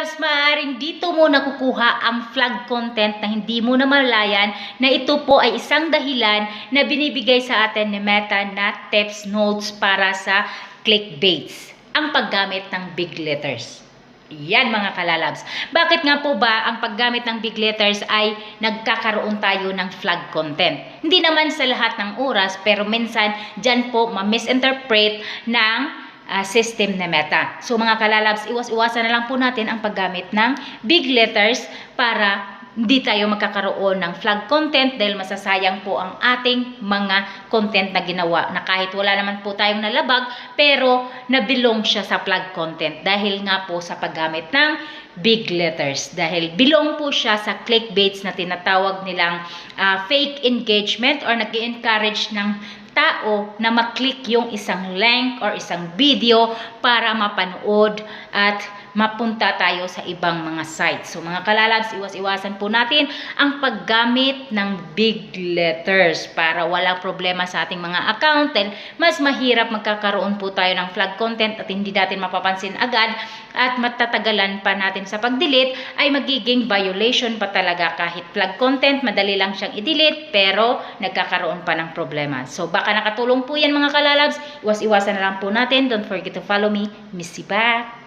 kalalabs, maaaring dito mo nakukuha ang flag content na hindi mo na malayan na ito po ay isang dahilan na binibigay sa atin ni Meta na tips notes para sa clickbaits. Ang paggamit ng big letters. Yan mga kalalabs. Bakit nga po ba ang paggamit ng big letters ay nagkakaroon tayo ng flag content? Hindi naman sa lahat ng oras pero minsan dyan po ma-misinterpret ng ah, system na meta. So mga kalalabs, iwas-iwasan na lang po natin ang paggamit ng big letters para hindi tayo magkakaroon ng flag content dahil masasayang po ang ating mga content na ginawa na kahit wala naman po tayong nalabag pero nabilong siya sa flag content dahil nga po sa paggamit ng big letters dahil bilong po siya sa clickbaits na tinatawag nilang ah, fake engagement or nag encourage ng tao na maklik yung isang link or isang video para mapanood at mapunta tayo sa ibang mga sites. So mga kalalabs, iwas-iwasan po natin ang paggamit ng big letters para walang problema sa ating mga account and mas mahirap magkakaroon po tayo ng flag content at hindi natin mapapansin agad at matatagalan pa natin sa pag-delete ay magiging violation pa talaga kahit flag content, madali lang siyang i-delete pero nagkakaroon pa ng problema. So baka nakatulong po yan mga kalalabs, iwas-iwasan na lang po natin. Don't forget to follow me, Missy Back.